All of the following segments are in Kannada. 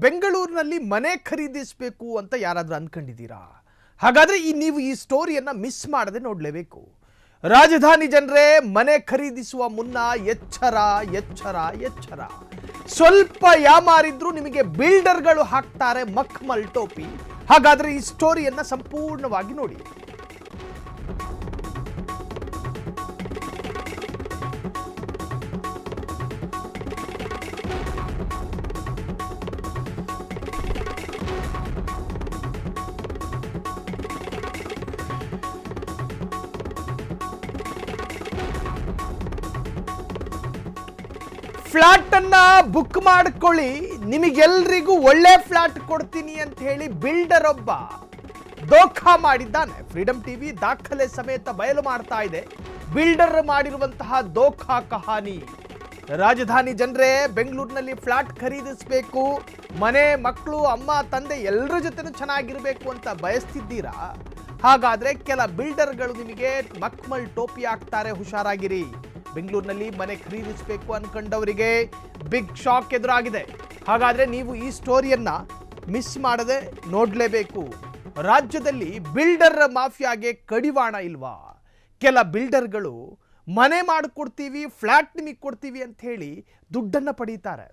ಬೆಂಗಳೂರಿನಲ್ಲಿ ಮನೆ ಖರೀದಿಸಬೇಕು ಅಂತ ಯಾರಾದರೂ ಅಂದ್ಕೊಂಡಿದ್ದೀರಾ ಹಾಗಾದ್ರೆ ಈ ನೀವು ಈ ಸ್ಟೋರಿಯನ್ನ ಮಿಸ್ ಮಾಡದೆ ನೋಡಲೇಬೇಕು. ರಾಜಧಾನಿ ಜನರೇ ಮನೆ ಖರೀದಿಸುವ ಮುನ್ನ ಎಚ್ಚರ ಎಚ್ಚರ ಎಚ್ಚರ. ಸ್ವಲ್ಪ ಯಾಮಾರಿದ್ರು ನಿಮಗೆ ಬಿಲ್ಡರ್ಗಳು ಹಾಕ್ತಾರೆ ಮಕ್ಮಲ್ ಟೋಪಿ. ಹಾಗಾದ್ರೆ ಈ ಸ್ಟೋರಿಯನ್ನ ಸಂಪೂರ್ಣವಾಗಿ ನೋಡಿ. ಫ್ಲಾಟ್ ಅನ್ನ ಬುಕ್ ಮಾಡ್ಕೊಳ್ಳಿ. ನಿಮಗೆಲ್ರಿಗೂ ಒಳ್ಳೆ ಫ್ಲಾಟ್ ಕೊಡ್ತೀನಿ ಅಂತ ಹೇಳಿ ಬಿಲ್ಡರ್ ಒಬ್ಬ ದೋಖಾ ಮಾಡಿದ್ದಾನೆ. ಫ್ರೀಡಮ್ ಟಿವಿ ದಾಖಲೆ ಸಮೇತ ಬಯಲು ಮಾಡ್ತಾ ಇದೆ. ಬಿಲ್ಡರ್ ಮಾಡಿರುವಂತಹ ದೋಖಾ ಕಹಾನಿ. ರಾಜಧಾನಿ ಜನರೇ, ಬೆಂಗಳೂರಿನಲ್ಲಿ ಫ್ಲಾಟ್ ಖರೀದಿಸಬೇಕು. ಮನೆ ಮಕ್ಕಳು ಅಮ್ಮ, ತಂದೆ ಎಲ್ಲರ ಜೊತೆನೂ ಚೆನ್ನಾಗಿರಬೇಕು ಅಂತ ಬಯಸ್ತಿದ್ದೀರಾ? ಹಾಗಾದ್ರೆ ಕೆಲ ಬಿಲ್ಡರ್ಗಳು ನಿಮಗೆ ಮಕ್ಮಲ್ ಟೋಪಿ ಹಾಕ್ತಾರೆ, ಹುಷಾರಾಗಿರಿ. ಬೆಂಗಳೂರಿನಲ್ಲಿ ಮನೆ ಖರೀದಿಸಬೇಕು ಅನ್ಕೊಂಡವರಿಗೆ ಬಿಗ್ ಶಾಕ್ ಎದುರಾಗಿದೆ. ಹಾಗಾದ್ರೆ ನೀವು ಈ ಸ್ಟೋರಿಯನ್ನ ಮಿಸ್ ಮಾಡದೆ ನೋಡಲೇಬೇಕು. ರಾಜ್ಯದಲ್ಲಿ ಬಿಲ್ಡರ್ ಮಾಫಿಯಾಗೆ ಕಡಿವಾಣ ಇಲ್ವಾ? ಕೆಲ ಬಿಲ್ಡರ್ಗಳು ಮನೆ ಮಾಡಿಕೊಡ್ತೀವಿ ಫ್ಲ್ಯಾಟ್ ನಿಮಗೆ ಕೊಡ್ತೀವಿ ಅಂತ ಹೇಳಿ ದುಡ್ಡನ್ನು ಪಡೀತಾರೆ.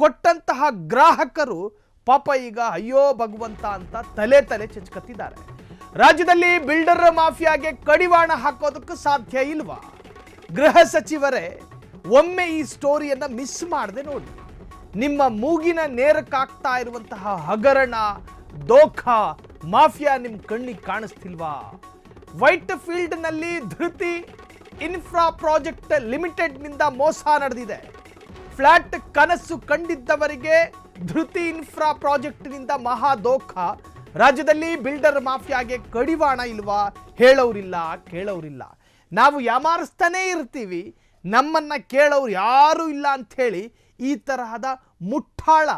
ಕೊಟ್ಟಂತಹ ಗ್ರಾಹಕರು ಪಾಪ ಈಗ ಅಯ್ಯೋ ಭಗವಂತ ಅಂತ ತಲೆ ತಲೆ ಚಚ್ಕತ್ತಿದ್ದಾರೆ. ರಾಜ್ಯದಲ್ಲಿ ಬಿಲ್ಡರ್ ಮಾಫಿಯಾಗೆ ಕಡಿವಾಣ ಹಾಕೋದಕ್ಕೂ ಸಾಧ್ಯ ಇಲ್ವಾ? ಗೃಹ ಸಚಿವರೇ, ಒಮ್ಮೆ ಈ ಸ್ಟೋರಿಯನ್ನು ಮಿಸ್ ಮಾಡದೆ ನೋಡಿ. ನಿಮ್ಮ ಮೂಗಿನ ನೇರಕ್ಕಾಗ್ತಾ ಇರುವಂತಹ ಹಗರಣ, ದೋಖ, ಮಾಫಿಯಾ ನಿಮ್ಮ ಕಣ್ಣಿಗೆ ಕಾಣಿಸ್ತಿಲ್ವಾ? ವೈಟ್ ಫೀಲ್ಡ್ನಲ್ಲಿ ಧೃತಿ ಇನ್ಫ್ರಾ ಪ್ರಾಜೆಕ್ಟ್ ಲಿಮಿಟೆಡ್ನಿಂದ ಮೋಸ ನಡೆದಿದೆ. ಫ್ಲಾಟ್ ಕನಸು ಕಂಡಿದ್ದವರಿಗೆ ಧೃತಿ ಇನ್ಫ್ರಾ ಪ್ರಾಜೆಕ್ಟ್ನಿಂದ ಮಹಾ ದೋಖ. ರಾಜ್ಯದಲ್ಲಿ ಬಿಲ್ಡರ್ ಮಾಫಿಯಾಗೆ ಕಡಿವಾಣ ಇಲ್ವಾ? ಹೇಳೋರಿಲ್ಲ, ಕೇಳೋರಿಲ್ಲ. ನಾವು ಯಾಮಾರಿಸ್ತಾನೇ ಇರ್ತೀವಿ, ನಮ್ಮನ್ನು ಕೇಳೋರು ಯಾರೂ ಇಲ್ಲ ಅಂಥೇಳಿ ಈ ತರಹದ ಮುಟ್ಟಾಳ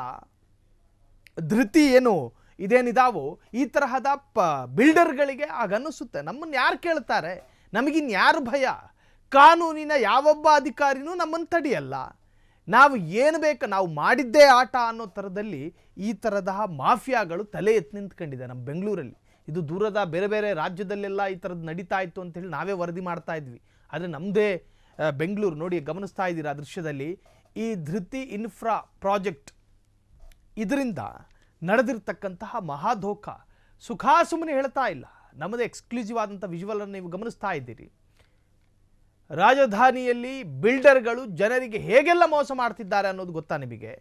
ಧೃತಿ ಏನು, ಇದೇನಿದಾವೋ, ಈ ತರಹದ ಪ, ಬಿಲ್ಡರ್ಗಳಿಗೆ ಆಗನ್ನಿಸುತ್ತೆ. ನಮ್ಮನ್ನು ಯಾರು ಕೇಳ್ತಾರೆ? ನಮಗಿನ್ ಯಾರು ಭಯ? ಕಾನೂನಿನ ಯಾವೊಬ್ಬ ಅಧಿಕಾರಿನೂ ನಮ್ಮನ್ನು ತಡೆಯಲ್ಲ. ನಾವು ಏನು ಬೇಕು, ನಾವು ಮಾಡಿದ್ದೇ ಆಟ ಅನ್ನೋ ಥರದಲ್ಲಿ ಈ ಥರದ ಮಾಫಿಯಾಗಳು ತಲೆ ಎತ್ತಿ ನಿಂತ್ಕೊಂಡಿದೆ ನಮ್ಮ ಬೆಂಗಳೂರಲ್ಲಿ. ಇದು ದೂರದ ಬೇರೆ ಬೇರೆ ರಾಜ್ಯದಲ್ಲೆಲ್ಲ ಈ ಥರದ್ದು ನಡೀತಾ ಇತ್ತು ಅಂತೇಳಿ ನಾವೇ ವರದಿ ಮಾಡ್ತಾ ಇದ್ವಿ. ಆದರೆ ನಮ್ಮದೇ ಬೆಂಗಳೂರು ನೋಡಿ ಗಮನಿಸ್ತಾ ಇದ್ದೀರಾ ದೃಶ್ಯದಲ್ಲಿ, ಈ ಧೃತಿ ಇನ್ಫ್ರಾ ಪ್ರಾಜೆಕ್ಟ್ ಇದರಿಂದ ನಡೆದಿರ್ತಕ್ಕಂತಹ ಮಹಾಧೋಕ ಸುಖಾಸುಮ್ಮನೆ ಹೇಳ್ತಾ ಇಲ್ಲ. ನಮ್ಮದೇ ಎಕ್ಸ್ಕ್ಲೂಸಿವ್ ಆದಂಥ ವಿಜುವಲನ್ನು ನೀವು ಗಮನಿಸ್ತಾ ಇದ್ದೀರಿ. ರಾಜಧಾನಿಯಲ್ಲಿ ಬಿಲ್ಡರ್ಗಳು ಜನರಿಗೆ ಹೇಗೆಲ್ಲ ಮೋಸ ಮಾಡ್ತಿದ್ದಾರೆ ಅನ್ನೋದು ಗೊತ್ತಾ ನಿಮಗೆ?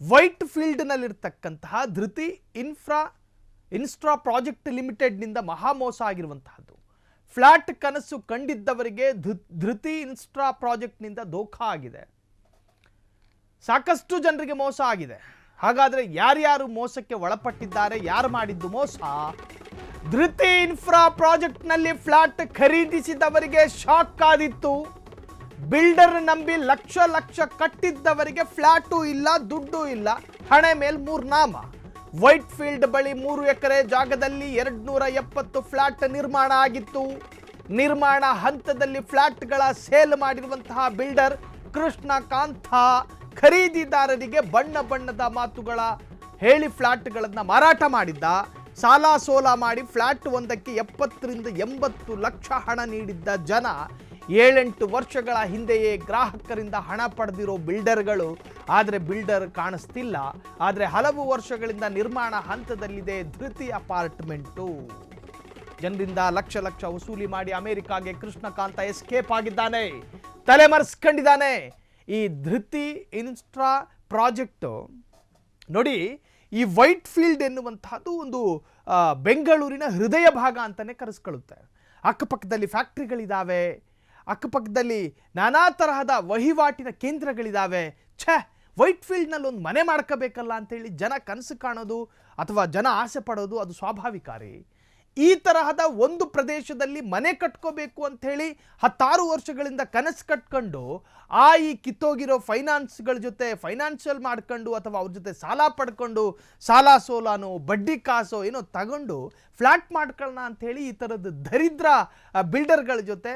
ವೈಟ್ ಫೀಲ್ಡ್ನಲ್ಲಿರ್ತಕ್ಕಂತಹ ಧೃತಿ ಇನ್ಫ್ರಾ ಇನ್ಸ್ಟ್ರಾ ಪ್ರಾಜೆಕ್ಟ್ ಲಿಮಿಟೆಡ್ನಿಂದ ಮಹಾಮೋಸ ಆಗಿರುವಂತಹದ್ದು. ಫ್ಲಾಟ್ ಕನಸು ಕಂಡಿದ್ದವರಿಗೆ ಧೃತಿ ಇನ್ಸ್ಟ್ರಾ ಪ್ರಾಜೆಕ್ಟ್ನಿಂದ ದೋಖ ಆಗಿದೆ. ಸಾಕಷ್ಟು ಜನರಿಗೆ ಮೋಸ ಆಗಿದೆ. ಹಾಗಾದರೆ ಯಾರ್ಯಾರು ಮೋಸಕ್ಕೆ ಒಳಪಟ್ಟಿದ್ದಾರೆ, ಯಾರು ಮಾಡಿದ್ದು ಮೋಸ? ಧೃತಿ ಇನ್ಫ್ರಾ ಪ್ರಾಜೆಕ್ಟ್ನಲ್ಲಿ ಫ್ಲಾಟ್ ಖರೀದಿಸಿದವರಿಗೆ ಶಾಕ್ ಆದಿತ್ತು. ಬಿಲ್ಡರ್ ನಂಬಿ ಲಕ್ಷ ಲಕ್ಷ ಕಟ್ಟಿದ್ದವರಿಗೆ ಫ್ಲಾಟು ಇಲ್ಲ, ದುಡ್ಡು ಇಲ್ಲ. ಹಣೆ ಮೇಲೆ ಮೂರು ನಾಮ ವೈಟ್ ಫೀಲ್ಡ್ ಬಳಿ ಮೂರು ಎಕರೆ ಜಾಗದಲ್ಲಿ ಎರಡ್ನೂರ ಎಪ್ಪತ್ತು ಫ್ಲಾಟ್ ನಿರ್ಮಾಣ ಆಗಿತ್ತು. ನಿರ್ಮಾಣ ಹಂತದಲ್ಲಿ ಫ್ಲಾಟ್ಗಳ ಸೇಲ್ ಮಾಡಿರುವಂತಹ ಬಿಲ್ಡರ್ ಕೃಷ್ಣ ಕಾಂತ ಖರೀದಿದಾರರಿಗೆ ಬಣ್ಣ ಬಣ್ಣದ ಮಾತುಗಳ ಹೇಳಿ ಫ್ಲಾಟ್ಗಳನ್ನು ಮಾರಾಟ ಮಾಡಿದ್ದ. ಸಾಲ ಸೋಲ ಮಾಡಿ ಫ್ಲಾಟ್ ಒಂದಕ್ಕೆ ಎಪ್ಪತ್ತರಿಂದ ಎಂಬತ್ತು ಲಕ್ಷ ಹಣ ನೀಡಿದ್ದ ಜನ ಏಳೆಂಟು ವರ್ಷಗಳ ಹಿಂದೆಯೇ ಗ್ರಾಹಕರಿಂದ ಹಣ ಪಡೆದಿರೋ ಬಿಲ್ಡರ್ಗಳು, ಆದರೆ ಬಿಲ್ಡರ್ ಕಾಣಿಸ್ತಿಲ್ಲ. ಆದರೆ ಹಲವು ವರ್ಷಗಳಿಂದ ನಿರ್ಮಾಣ ಹಂತದಲ್ಲಿದೆ ಧೃತಿ ಅಪಾರ್ಟ್ಮೆಂಟು. ಜನರಿಂದ ಲಕ್ಷ ಲಕ್ಷ ವಸೂಲಿ ಮಾಡಿ ಅಮೆರಿಕಾಗೆ ಕೃಷ್ಣಕಾಂತ ಎಸ್ಕೇಪ್ ಆಗಿದ್ದಾನೆ. ತಲೆಮರೆಸ್ಕೊಂಡಿದ್ದಾನೆ. ಈ ಧೃತಿ ಇನ್ಸ್ಟ್ರಾ ಪ್ರಾಜೆಕ್ಟು, ನೋಡಿ, ಈ ವೈಟ್ ಫೀಲ್ಡ್ ಎನ್ನುವಂತಹದ್ದು ಒಂದು ಬೆಂಗಳೂರಿನ ಹೃದಯ ಭಾಗ ಅಂತಲೇ ಕರೆಸ್ಕೊಳ್ಳುತ್ತೆ. ಅಕ್ಕಪಕ್ಕದಲ್ಲಿ ಫ್ಯಾಕ್ಟ್ರಿಗಳಿದ್ದಾವೆ ಅಕ್ಕಪಕ್ಕದಲ್ಲಿ ನಾನಾ ತರಹದ ವಹಿವಾಟಿನ ಕೇಂದ್ರಗಳಿದ್ದಾವೆ ಛೇ ವೈಟ್ ಫೀಲ್ಡ್ನಲ್ಲಿ ಒಂದು ಮನೆ ಮಾಡ್ಕೋಬೇಕಲ್ಲ ಅಂತೇಳಿ ಜನ ಕನಸು ಕಾಣೋದು ಅಥವಾ ಜನ ಆಸೆ ಪಡೋದು ಅದು ಸ್ವಾಭಾವಿಕ ರೀ ಈ ತರಹದ ಒಂದು ಪ್ರದೇಶದಲ್ಲಿ ಮನೆ ಕಟ್ಕೋಬೇಕು ಅಂತ ಹೇಳಿ ಹತ್ತಾರು ವರ್ಷಗಳಿಂದ ಕನಸು ಕಟ್ಕೊಂಡು ಆ ಈ ಕಿತ್ತೋಗಿರೋ ಫೈನಾನ್ಸ್ಗಳ ಜೊತೆ ಫೈನಾನ್ಷಿಯಲ್ ಮಾಡ್ಕೊಂಡು ಅಥವಾ ಅವ್ರ ಜೊತೆ ಸಾಲ ಪಡ್ಕೊಂಡು ಸಾಲ ಸೋಲಾನೋ, ಬಡ್ಡಿ ಕಾಸೋ ಏನೋ ತಗೊಂಡು ಫ್ಲ್ಯಾಟ್ ಮಾಡ್ಕೊಳ್ಳೋಣ ಅಂಥೇಳಿ ಈ ಥರದ ದರಿದ್ರ ಬಿಲ್ಡರ್ಗಳ ಜೊತೆ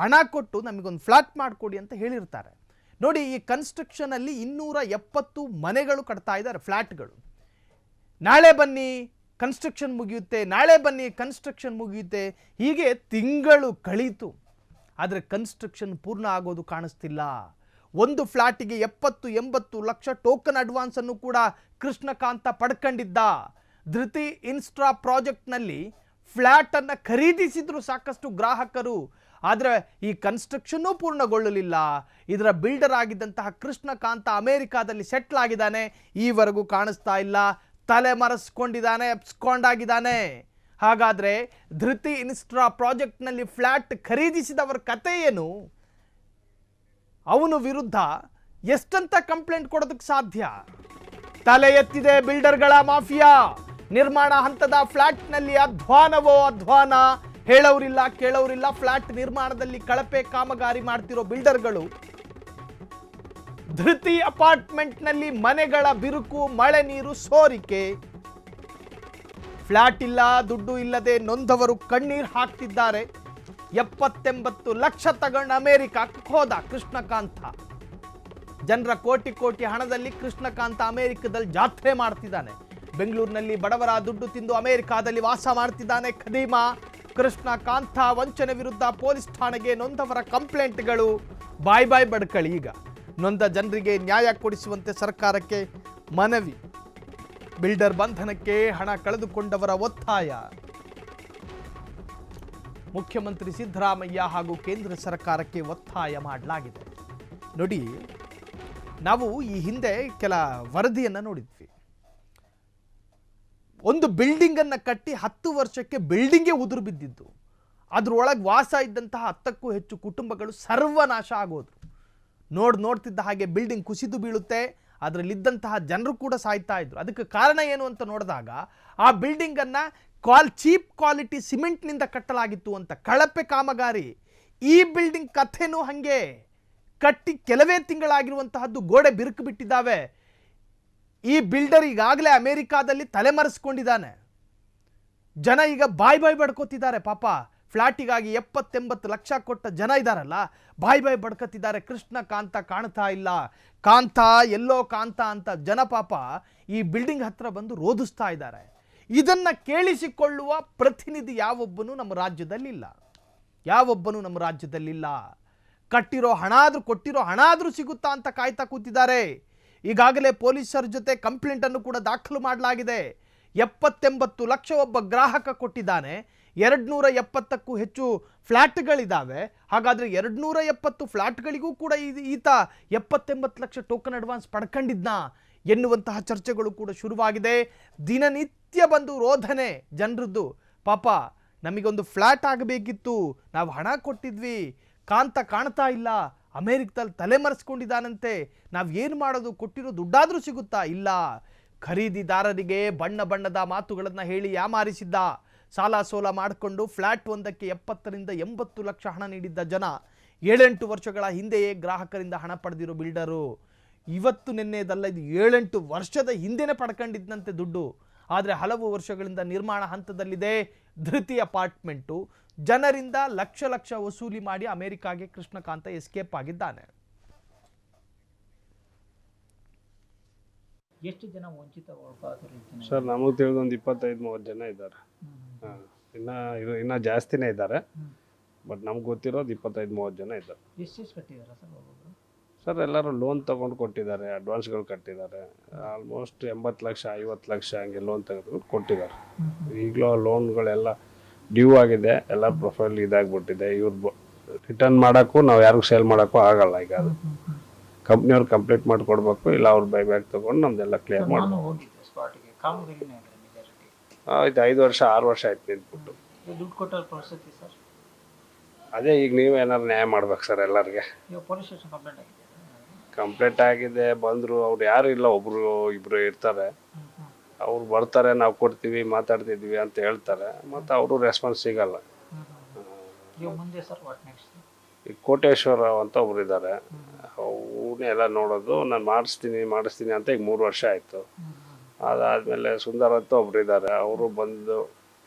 ಹಣ ಕೊಟ್ಟು ನಮಗೊಂದು ಫ್ಲ್ಯಾಟ್ ಮಾಡಿಕೊಡಿ ಅಂತ ಹೇಳಿರ್ತಾರೆ. ನೋಡಿ ಈ ಕನ್ಸ್ಟ್ರಕ್ಷನಲ್ಲಿ ಇನ್ನೂರ ಎಪ್ಪತ್ತು ಮನೆಗಳು ಕಟ್ತಾ ಇದ್ದಾರೆ ಫ್ಲ್ಯಾಟ್ಗಳು. ನಾಳೆ ಬನ್ನಿ ಕನ್ಸ್ಟ್ರಕ್ಷನ್ ಮುಗಿಯುತ್ತೆ, ನಾಳೆ ಬನ್ನಿ, ಕನ್ಸ್ಟ್ರಕ್ಷನ್ ಮುಗಿಯುತ್ತೆ. ಹೀಗೆ ತಿಂಗಳು ಕಳೀತು. ಆದರೆ ಕನ್ಸ್ಟ್ರಕ್ಷನ್ ಪೂರ್ಣ ಆಗೋದು ಕಾಣಿಸ್ತಿಲ್ಲ. ಒಂದು ಫ್ಲ್ಯಾಟಿಗೆ ಎಪ್ಪತ್ತು, ಎಂಬತ್ತು ಲಕ್ಷ ಟೋಕನ್ ಅಡ್ವಾನ್ಸನ್ನು ಕೂಡ ಕೃಷ್ಣಕಾಂತ ಪಡ್ಕೊಂಡಿದ್ದ. ಧೃತಿ ಇನ್ಸ್ಟ್ರಾ ಪ್ರಾಜೆಕ್ಟ್ನಲ್ಲಿ ಫ್ಲ್ಯಾಟನ್ನು ಖರೀದಿಸಿದ್ರು ಸಾಕಷ್ಟು ಗ್ರಾಹಕರು. ಆದರೆ ಈ ಕನ್ಸ್ಟ್ರಕ್ಷನ್ನೂ ಪೂರ್ಣಗೊಳ್ಳಲಿಲ್ಲ. ಇದರ ಬಿಲ್ಡರ್ ಆಗಿದ್ದಂತಹ ಕೃಷ್ಣಕಾಂತ ಅಮೆರಿಕಾದಲ್ಲಿ ಸೆಟ್ಲ್ ಆಗಿದ್ದಾನೆ. ಈವರೆಗೂ ಕಾಣಿಸ್ತಾ ಇಲ್ಲ. ತಲೆ ಮರೆಸ್ಕೊಂಡಿದ್ದಾನೆ ಎಪ್ಸ್ಕೊಂಡಾಗಿದ್ದಾನೆ ಹಾಗಾದ್ರೆ ಧೃತಿ ಇನ್ಸ್ಟ್ರಾ ಪ್ರಾಜೆಕ್ಟ್ನಲ್ಲಿ ಫ್ಲ್ಯಾಟ್ ಖರೀದಿಸಿದವರ ಕತೆ ಏನು? ಅವನು ವಿರುದ್ಧ ಎಷ್ಟಂತ ಕಂಪ್ಲೇಂಟ್ ಕೊಡೋದಕ್ಕೆ ಸಾಧ್ಯ? ತಲೆ ಎತ್ತಿದೆ ಬಿಲ್ಡರ್ಗಳ ಮಾಫಿಯಾ. ನಿರ್ಮಾಣ ಹಂತದ ಫ್ಲ್ಯಾಟ್ನಲ್ಲಿ ಅಧ್ವಾನವೋ ಅಧ್ವಾನ. ಹೇಳೋರಿಲ್ಲ ಕೇಳೋರಿಲ್ಲ ಫ್ಲ್ಯಾಟ್ ನಿರ್ಮಾಣದಲ್ಲಿ ಕಳಪೆ ಕಾಮಗಾರಿ ಮಾಡ್ತಿರೋ ಬಿಲ್ಡರ್ಗಳು ಧೃತಿ ಅಪಾರ್ಟ್ಮೆಂಟ್ನಲ್ಲಿ ಮನೆಗಳ ಬಿರುಕು, ಮಳೆ ನೀರು, ಸೋರಿಕೆ. ಫ್ಲ್ಯಾಟ್ ಇಲ್ಲ, ದುಡ್ಡು ಇಲ್ಲದೆ ನೊಂದವರು ಕಣ್ಣೀರು ಹಾಕ್ತಿದ್ದಾರೆ. ಎಪ್ಪತ್ತೆಂಬತ್ತು ಲಕ್ಷ ತಗೊಂಡು ಅಮೆರಿಕಕ್ಕೆ ಹೋದ ಕೃಷ್ಣಕಾಂತ. ಜನರ ಕೋಟಿ ಕೋಟಿ ಹಣದಲ್ಲಿ ಕೃಷ್ಣಕಾಂತ ಅಮೆರಿಕದಲ್ಲಿ ಜಾತ್ರೆ ಮಾಡ್ತಿದ್ದಾನೆ. ಬೆಂಗಳೂರಿನಲ್ಲಿ ಬಡವರ ದುಡ್ಡು ತಿಂದು ಅಮೆರಿಕಾದಲ್ಲಿ ವಾಸ ಮಾಡ್ತಿದ್ದಾನೆ ಖದೀಮ. ಕೃಷ್ಣಕಾಂತ ವಂಚನೆ ವಿರುದ್ಧ ಪೊಲೀಸ್ ಠಾಣೆಗೆ ನೊಂದವರ ಕಂಪ್ಲೇಂಟ್ಗಳು. ಬಾಯ್ ಬಾಯ್ ಬಡ್ಕಳಿ ಈಗ. ನೊಂದ ಜನರಿಗೆ ನ್ಯಾಯ ಕೊಡಿಸುವಂತೆ ಸರ್ಕಾರಕ್ಕೆ ಮನವಿ. ಬಿಲ್ಡರ್ ಬಂಧನಕ್ಕೆ ಹಣ ಕಳೆದುಕೊಂಡವರ ಒತ್ತಾಯ. ಮುಖ್ಯಮಂತ್ರಿ ಸಿದ್ದರಾಮಯ್ಯ ಹಾಗೂ ಕೇಂದ್ರ ಸರ್ಕಾರಕ್ಕೆ ಒತ್ತಾಯ ಮಾಡಲಾಗಿದೆ. ನೋಡಿ, ನಾವು ಈ ಹಿಂದೆ ಕೆಲ ವರದಿಯನ್ನು ನೋಡಿದ್ವಿ. ಒಂದು ಬಿಲ್ಡಿಂಗ್ ಅನ್ನ ಕಟ್ಟಿ ಹತ್ತು ವರ್ಷಕ್ಕೆ ಬಿಲ್ಡಿಂಗೇ ಉದುರು ಬಿದ್ದಿದ್ದು. ಅದರೊಳಗೆ ವಾಸ ಇದ್ದಂತಹ ಹತ್ತಕ್ಕೂ ಹೆಚ್ಚು ಕುಟುಂಬಗಳು ಸರ್ವನಾಶ ಆಗೋದ್ರು. ನೋಡ್ ನೋಡ್ತಿದ್ದ ಹಾಗೆ ಬಿಲ್ಡಿಂಗ್ ಕುಸಿದು ಬೀಳುತ್ತೆ. ಅದರಲ್ಲಿದ್ದಂತಹ ಜನರು ಕೂಡ ಸಾಯ್ತಾ ಇದ್ರು. ಅದಕ್ಕೆ ಕಾರಣ ಏನು ಅಂತ ನೋಡಿದಾಗ ಆ ಬಿಲ್ಡಿಂಗನ್ನು ಕ್ವಾಲ್ ಚೀಪ್ ಕ್ವಾಲಿಟಿ ಸಿಮೆಂಟ್ನಿಂದ ಕಟ್ಟಲಾಗಿತ್ತು ಅಂತ ಕಳಪೆ ಕಾಮಗಾರಿ. ಈ ಬಿಲ್ಡಿಂಗ್ ಕಥೆನೂ ಹಾಗೆ. ಕಟ್ಟಿ ಕೆಲವೇ ತಿಂಗಳಾಗಿರುವಂತಹದ್ದು ಗೋಡೆ ಬಿರುಕು ಬಿಟ್ಟಿದ್ದಾವೆ. ಈ ಬಿಲ್ಡರ್ ಈಗಾಗಲೇ ಅಮೆರಿಕಾದಲ್ಲಿ ತಲೆಮರೆಸ್ಕೊಂಡಿದ್ದಾನೆ. ಜನ ಈಗ ಬಾಯ್ ಬಾಯ್ ಬಡ್ಕೋತಿದ್ದಾರೆ ಪಾಪ. ಫ್ಲ್ಯಾಟಿಗಾಗಿ ಎಪ್ಪತ್ತೆಂಬತ್ತು ಲಕ್ಷ ಕೊಟ್ಟ ಜನ ಇದ್ದಾರಲ್ಲ ಬಾಯ್ ಬಾಯ್ ಬಡ್ಕತ್ತಿದ್ದಾರೆ, ಕೃಷ್ಣ ಕಾಂತ ಕಾಣ್ತಾ ಇಲ್ಲ. ಕಾಂತ, ಎಲ್ಲೋ ಕಾಂತ ಅಂತ ಜನ ಪಾಪ ಈ ಬಿಲ್ಡಿಂಗ್ ಹತ್ರ ಬಂದು ರೋಧಿಸ್ತಾ ಇದ್ದಾರೆ. ಇದನ್ನ ಕೇಳಿಸಿಕೊಳ್ಳುವ ಪ್ರತಿನಿಧಿ ಯಾವೊಬ್ಬನು ನಮ್ಮ ರಾಜ್ಯದಲ್ಲಿಲ್ಲ. ಯಾವೊಬ್ಬನು ನಮ್ಮ ರಾಜ್ಯದಲ್ಲಿಲ್ಲ. ಕಟ್ಟಿರೋ ಹಣ ಆದರೂ ಕೊಟ್ಟಿರೋ ಹಣ ಆದರೂ ಸಿಗುತ್ತಾ ಅಂತ ಕಾಯ್ತಾ ಕೂತಿದ್ದಾರೆ. ಈಗಾಗಲೇ ಪೊಲೀಸರ ಜೊತೆ ಕಂಪ್ಲೇಂಟನ್ನು ಕೂಡ ದಾಖಲು ಮಾಡಲಾಗಿದೆ. ಎಪ್ಪತ್ತೆಂಬತ್ತು ಲಕ್ಷ ಒಬ್ಬ ಗ್ರಾಹಕ ಕೊಟ್ಟಿದ್ದಾನೆ. ಎರಡ್ನೂರ ಎಪ್ಪತ್ತಕ್ಕೂ ಹೆಚ್ಚು ಫ್ಲ್ಯಾಟ್ಗಳಿದ್ದಾವೆ ಹಾಗಾದ್ರೆ ಎರಡ್ನೂರ ಎಪ್ಪತ್ತು ಫ್ಲ್ಯಾಟ್ಗಳಿಗೂ ಕೂಡ ಈ- ಈತ ಎಪ್ಪತ್ತೆಂಬತ್ತು ಲಕ್ಷ ಟೋಕನ್ ಅಡ್ವಾನ್ಸ್ ಪಡ್ಕೊಂಡಿದ್ನಾ ಎನ್ನುವಂತಹ ಚರ್ಚೆಗಳು ಕೂಡ ಶುರುವಾಗಿದೆ. ದಿನನಿತ್ಯ ಬಂದು ರೋಧನೆ ಜನರದ್ದು. ಪಾಪ, ನಮಗೊಂದು ಫ್ಲ್ಯಾಟ್ ಆಗಬೇಕಿತ್ತು. ನಾವು ಹಣ ಕೊಟ್ಟಿದ್ವಿ. ಕಾಂತ ಕಾಣ್ತಾ ಇಲ್ಲ. ಅಮೆರಿಕದಲ್ಲಿ ತಲೆಮರೆಸ್ಕೊಂಡಿದ್ದಾನಂತೆ. ನಾವು ಏನು ಮಾಡೋದು? ಕೊಟ್ಟಿರೋ ದುಡ್ಡಾದರೂ ಸಿಗುತ್ತಾ? ಇಲ್ಲ. ಖರೀದಿದಾರರಿಗೆ ಬಣ್ಣ ಬಣ್ಣದ ಮಾತುಗಳನ್ನು ಹೇಳಿ ಯಾಮಾರಿಸಿದ್ದ. ಸಾಲ ಸೋಲ ಮಾಡಿಕೊಂಡು ಫ್ಲ್ಯಾಟ್ ಒಂದಕ್ಕೆ ಎಪ್ಪತ್ತರಿಂದ ಎಂಬತ್ತು ಲಕ್ಷ ಹಣ ನೀಡಿದ್ದ ಜನ ಏಳೆಂಟು ವರ್ಷಗಳ ಹಿಂದೆಯೇ ಗ್ರಾಹಕರಿಂದ ಹಣ ಪಡೆದಿರೋ ಬಿಲ್ಡರು. ಇವತ್ತು ನಿನ್ನೆದಲ್ಲ ಇದು ಏಳೆಂಟು ವರ್ಷದ ಹಿಂದೆನೇ ಪಡ್ಕೊಂಡಿದ್ದಂತೆ ದುಡ್ಡು. ಆದರೆ ಹಲವು ವರ್ಷಗಳಿಂದ ನಿರ್ಮಾಣ ಹಂತದಲ್ಲಿದೆ ಧೃತಿ ಅಪಾರ್ಟ್ಮೆಂಟು. ಜನರಿಂದ ಲಕ್ಷ ಲಕ್ಷ ವಸೂಲಿ ಮಾಡಿ ಅಮೆರಿಕಾಗೆ ಕೃಷ್ಣಕಾಂತ ಎಸ್ಕೇಪ್ ಆಗಿದ್ದಾನೆ. ಎಷ್ಟು ಜನ ವಂಚಿತ ಸರ್ ನಮಗೆ ತಿಳಿದು ಒಂದು ಇಪ್ಪತ್ತೈದು ಮೂವತ್ತು ಜನ ಇದ್ದಾರೆ. ಇನ್ನು ಇದು ಇನ್ನೂ ಜಾಸ್ತಿನೇ ಇದ್ದಾರೆ. ಬಟ್ ನಮ್ಗೆ ಗೊತ್ತಿರೋದು ಇಪ್ಪತ್ತೈದು ಮೂವತ್ತು ಜನ ಇದ್ದಾರೆ. ಎಷ್ಟೆಷ್ಟು ಸರ್ ಒಬ್ಬೊಬ್ರು? ಸರ್ ಎಲ್ಲರೂ ಲೋನ್ ತೊಗೊಂಡು ಕೊಟ್ಟಿದ್ದಾರೆ ಅಡ್ವಾನ್ಸ್ಗಳು ಕಟ್ಟಿದ್ದಾರೆ. ಆಲ್ಮೋಸ್ಟ್ ಎಂಬತ್ತು ಲಕ್ಷ ಐವತ್ತು ಲಕ್ಷ ಹಂಗೆ ಲೋನ್ ತೆಗೆದುಕೊಂಡು ಕೊಟ್ಟಿದ್ದಾರೆ. ಈಗಲೂ ಲೋನ್ಗಳೆಲ್ಲ ಡ್ಯೂ ಆಗಿದೆ ಎಲ್ಲ ಪ್ರೊಫೈಲ್ ಇದಾಗ್ಬಿಟ್ಟಿದೆ. ಇವ್ರು ರಿಟರ್ನ್ ಮಾಡೋಕ್ಕೂ ನಾವು ಯಾರಿಗೂ ಸೇಲ್ ಮಾಡೋಕ್ಕೂ ಆಗಲ್ಲ ಈಗ ಅದು. ಕಂಪ್ನಿಯವ್ರು ಕಂಪ್ಲೀಟ್ ಮಾಡಿಕೊಡ್ಬೇಕು ಇಲ್ಲ ಅವ್ರು ಬೈ ಬ್ಯಾಕ್ ತೊಗೊಂಡು ನಮ್ದೆಲ್ಲ ಕ್ಲಿಯರ್ ಮಾಡ್ಬೇಕು ಕಾಮಗಾರಿನೇ ಇದೆ ಐದು ವರ್ಷ ಆರು ವರ್ಷ ಆಯ್ತು ನಿಂತ್ಬಿಟ್ಟು. ದುಡ್ಡು ಕೊಟ್ಟರ ಪರಿಸ್ಥಿತಿ ಸರ್? ಅದೇ ಈಗ ನೀವು ಏನಾರು ನ್ಯಾಯ ಮಾಡ್ಬೇಕು ಸರ್ ಎಲ್ಲರಿಗೆ. ನೀವು ಪೊಲೀಸ್ ಸ್ಟೇಷನ್ ಕಂಪ್ಲೇಂಟ್ ಆಗಿದೆ. ಕಂಪ್ಲೇಂಟ್ ಆಗಿದೆ ಬಂದರು ಅವ್ರು ಯಾರು ಇಲ್ಲ ಒಬ್ರು ಇಬ್ರು ಇರ್ತಾರೆ. ಅವ್ರು ಬರ್ತಾರೆ ನಾವು ಕೊಡ್ತೀವಿ ಮಾತಾಡ್ತಿದ್ವಿ ಅಂತ ಹೇಳ್ತಾರೆ. ಮತ್ತು ಅವರು ರೆಸ್ಪಾನ್ಸ್ ಸಿಗಲ್ಲ. ಇವಾಗ ಮುಂದೆ ಸರ್ ವಾಟ್ ನೆಕ್ಸ್ಟ್ ಈಗ ಕೋಟೇಶ್ವರ ಅಂತ ಒಬ್ರು ಇದ್ದಾರೆ. ಅವನ್ನೆಲ್ಲ ನೋಡೋದು ನಾನು ಮಾಡಿಸ್ತೀನಿ ಮಾಡಿಸ್ತೀನಿ ಅಂತ ಈಗ ಮೂರು ವರ್ಷ ಆಯಿತು. ಅದಾದಮೇಲೆ ಸುಂದರ್ ಅಂತ ಒಬ್ರು ಇದ್ದಾರೆ ಅವರು ಬಂದು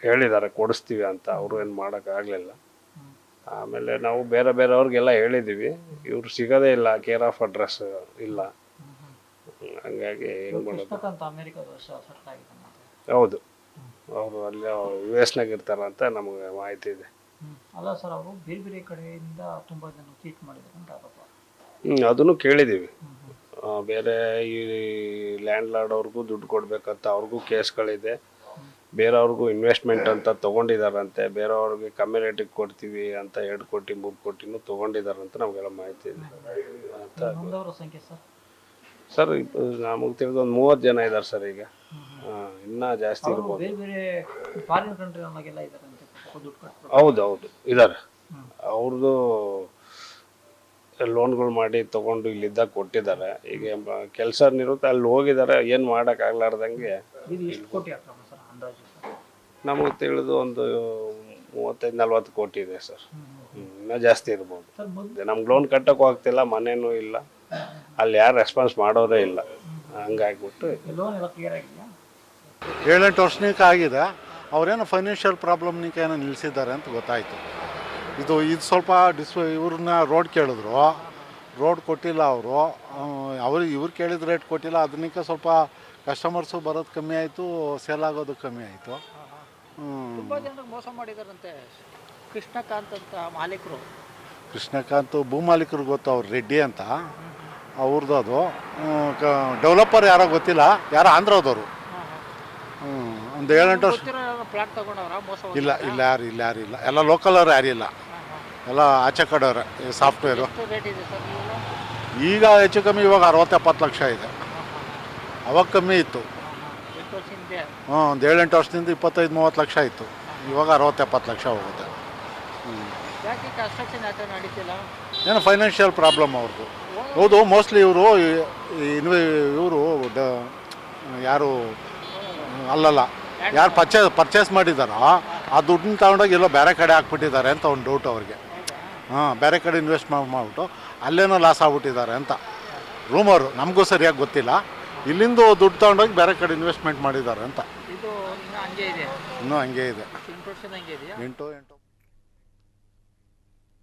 ಹೇಳಿದ್ದಾರೆ ಕೊಡಿಸ್ತೀವಿ ಅಂತ. ಅವರು ಏನು ಮಾಡೋಕ್ಕಾಗಲಿಲ್ಲ ಆಮೇಲೆ ನಾವು ಬೇರೆ ಬೇರೆಯವ್ರಿಗೆಲ್ಲ ಹೇಳಿದ್ದೀವಿ ಇವ್ರು ಸಿಗೋದೇ ಇಲ್ಲ ಕೇರ್ ಆಫ್ ಅಡ್ರೆಸ್ ಇಲ್ಲ. ಹಂಗಾಗಿ ಏನು ಮಾಡೋದು? ಹೌದು. ಅವರು ಅಲ್ಲಿ ಯು ಎಸ್ನಾಗ ಇರ್ತಾರಂತ ನಮಗೆ ಮಾಹಿತಿ ಇದೆ. ಅಲ್ಲ ಸರ್ ಅವರು ಬೇರೆ ಬೇರೆ ಕಡೆಯಿಂದ ತುಂಬಾ ಜನ ಮಾಡಿದ್ರು ಅಂತ ಅದನ್ನು ಕೇಳಿದ್ದೀವಿ ಬೇರೆ ಈ ಲ್ಯಾಂಡ್ ಲಾರ್ಡ್ ಅವ್ರಿಗೂ ದುಡ್ಡು ಕೊಡಬೇಕಂತ ಅವ್ರಿಗೂ ಕೇಸ್ಗಳಿದೆ. ಬೇರೆಯವ್ರಿಗೂ ಇನ್ವೆಸ್ಟ್ಮೆಂಟ್ ಅಂತ ತೊಗೊಂಡಿದಾರಂತೆ. ಬೇರೆಯವ್ರಿಗೆ ಕಮ್ಮಿ ರೇಟಿಗೆ ಕೊಡ್ತೀವಿ ಅಂತ ಎರಡು ಕೋಟಿ ಮೂರು ಕೋಟಿನೂ ತೊಗೊಂಡಿದಾರಂತ ನಮಗೆಲ್ಲ ಮಾಹಿತಿ ಇದೆ. ಅಂತ ಸರ್? ನಮಗೆ ತಿಳಿದು ಒಂದು ಮೂವತ್ತು ಜನ ಇದ್ದಾರೆ ಸರ್ ಈಗ. ಇನ್ನೂ ಜಾಸ್ತಿ ಇರ್ಬೋದು. ಹೌದು ಹೌದು ಇದ್ದಾರೆ. ಅವ್ರದ್ದು ಲೋನ್ಗಳು ಮಾಡಿ ತಗೊಂಡು ಇಲ್ಲಿದ್ದಾಗ ಕೊಟ್ಟಿದ್ದಾರೆ. ಈಗ ಕೆಲಸ ನಿರುತ್ತೆ ಅಲ್ಲಿ ಹೋಗಿದ್ದಾರೆ ಏನು ಮಾಡೋಕ್ಕಾಗ್ಲಾರ್ದಂಗೆ ಇದು ಎಷ್ಟು ಕೋಟಿ ಆಗ್ತದೆ ಸರ್ ಅಂದಾಜು? ಸರ್ ನಮಗೆ ತಿಳಿದು ಒಂದು ಮೂವತ್ತೈದು ನಲ್ವತ್ತು ಕೋಟಿ ಇದೆ ಸರ್. ಇನ್ನೂ ಜಾಸ್ತಿ ಇರ್ಬೋದು. ನಮ್ಗೆ ಲೋನ್ ಕಟ್ಟೋಕ್ಕೂ ಆಗ್ತಿಲ್ಲ ಮನೇನೂ ಇಲ್ಲ. ಅಲ್ಲಿ ಯಾರು ರೆಸ್ಪಾನ್ಸ್ ಮಾಡೋರೇ ಇಲ್ಲ. ಹಂಗಾಗ್ಬಿಟ್ಟು ಏಳೆಂಟು ವರ್ಷನಿಕ ಆಗಿದೆ. ಅವ್ರೇನು ಫೈನಾನ್ಷಿಯಲ್ ಪ್ರಾಬ್ಲಮ್ನಿಕ ಏನೋ ನಿಲ್ಸಿದ್ದಾರೆ ಅಂತ ಗೊತ್ತಾಯಿತು. ಇದು ಇದು ಸ್ವಲ್ಪ ಡಿಸ್ ಇವ್ರನ್ನ ರೋಡ್ ಕೇಳಿದ್ರು. ರೋಡ್ ಕೊಟ್ಟಿಲ್ಲ ಅವರು. ಅವರು ಇವ್ರು ಕೇಳಿದ ರೇಟ್ ಕೊಟ್ಟಿಲ್ಲ. ಅದನ್ನಕ್ಕೆ ಸ್ವಲ್ಪ ಕಸ್ಟಮರ್ಸು ಬರೋದು ಕಮ್ಮಿ ಆಯಿತು ಸೇಲ್ ಆಗೋದು ಕಮ್ಮಿ ಆಯಿತು. ಮೋಸ ಮಾಡಿದಾರಂತೆ. ಕೃಷ್ಣಕಾಂತ್ ಅಂತ ಮಾಲೀಕರು. ಕೃಷ್ಣಕಾಂತ್ ಭೂಮಾಲೀಕರು ಗೊತ್ತು ಅವ್ರು ರೆಡ್ಡಿ ಅಂತ. ಅವ್ರದ್ದು ಅದು. ಡೆವಲಪರ್ ಯಾರೋ ಗೊತ್ತಿಲ್ಲ. ಯಾರೋ ಆಂಧ್ರದವರು. ಒಂದು ಏಳೆಂಟು ವರ್ಷ ಇಲ್ಲ ಇಲ್ಲ ಯಾರು ಇಲ್ಲ ಯಾರು ಇಲ್ಲ. ಎಲ್ಲ ಲೋಕಲ್ ಅವ್ರು ಯಾರು ಇಲ್ಲ. ಎಲ್ಲ ಆಚೆ ಕಡೆಯವ್ರೆ ಸಾಫ್ಟ್ವೇರು ಇದೆ ಸರ್ ಈಗ ಹೆಚ್ಚು ಕಮ್ಮಿ ಇವಾಗ ಅರವತ್ತು ಎಪ್ಪತ್ತು ಲಕ್ಷ ಇದೆ. ಅವಾಗ ಕಮ್ಮಿ ಇತ್ತು. ಹ್ಞೂ ಒಂದು ಏಳೆಂಟು ವರ್ಷದಿಂದ ಇಪ್ಪತ್ತೈದು ಮೂವತ್ತು ಲಕ್ಷ ಇತ್ತು. ಇವಾಗ ಅರವತ್ತು ಎಪ್ಪತ್ತು ಲಕ್ಷ ಹೋಗುತ್ತೆ. ಏನೋ ಫೈನಾನ್ಷಿಯಲ್ ಪ್ರಾಬ್ಲಮ್ ಅವ್ರದ್ದು ಹೌದು ಮೋಸ್ಟ್ಲಿ ಇವರು ಇನ್ವೆ ಇವರು ಯಾರು ಅಲ್ಲಲ್ಲ. ಯಾರು ಪರ್ಚೇಸ್ ಪರ್ಚೇಸ್ ಮಾಡಿದಾರೋ ಆ ದುಡ್ಡನ್ನ ತಗೊಂಡೋಗಿ ಎಲ್ಲೋ ಬೇರೆ ಕಡೆ ಹಾಕ್ಬಿಟ್ಟಿದ್ದಾರೆ ಅಂತ ಒಂದು ಡೌಟ್ ಅವ್ರಿಗೆ. ಹಾಂ ಬೇರೆ ಕಡೆ ಇನ್ವೆಸ್ಟ್ ಮಾಡಿ ಮಾಡಿಬಿಟ್ಟು ಅಲ್ಲೇನೋ ಲಾಸ್ ಆಗ್ಬಿಟ್ಟಿದ್ದಾರೆ ಅಂತ. ರೂಮರು ನಮಗೂ ಸರಿಯಾಗಿ ಗೊತ್ತಿಲ್ಲ. ಇಲ್ಲಿಂದ ದುಡ್ಡು ತೊಗೊಂಡೋಗಿ ಬೇರೆ ಕಡೆ ಇನ್ವೆಸ್ಟ್ಮೆಂಟ್ ಮಾಡಿದ್ದಾರೆ ಅಂತ. ಇನ್ನೂ ಹಂಗೆ ಇದೆ. ಎಂಟು ಎಂಟು.